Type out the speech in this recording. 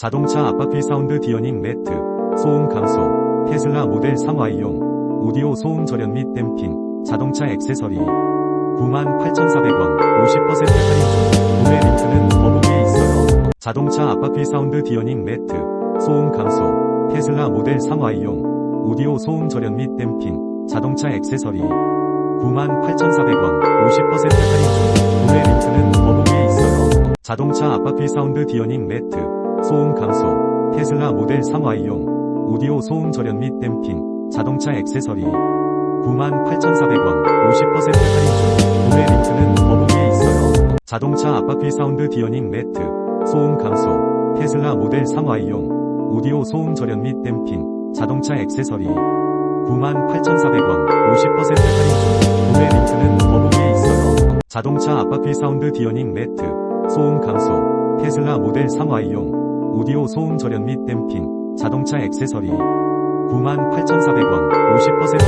자동차 앞바퀴 사운드 디어닝 매트, 소음 감소, 테슬라 모델 3Y용, 오디오 소음 절연 및 댐핑, 자동차 액세서리, 98,400원, 50% 할인 중, 구매 링크는 더보기에 있어요. 자동차 앞바퀴 사운드 디어닝 매트, 소음 감소, 테슬라 모델 3Y용, 오디오 소음 절연 및 댐핑, 자동차 액세서리, 98,400원, 50% 할인 중, 구매 링크는 더보기에 있어요. 자동차 앞바퀴 사운드 디어닝 매트, 소음 감소, 테슬라 모델 3Y용, 오디오 소음 절연 및 댐핑, 자동차 액세서리, 98,400원, 50% 할인 중, 구매 링크는 더보기에 있어요. 자동차 앞바퀴 사운드 디어닝 매트, 소음 감소, 테슬라 모델 3Y용, 오디오 소음 절연 및 댐핑, 자동차 액세서리, 98,400원, 50% 할인 중, 구매 링크는 더보기에 있어요. 자동차 앞바퀴 사운드 디어닝 매트, 소음 감소, 테슬라 모델 3Y용, 오디오 소음 절연 및 댐핑, 자동차 액세서리, 98,400원, 50% 할인 중,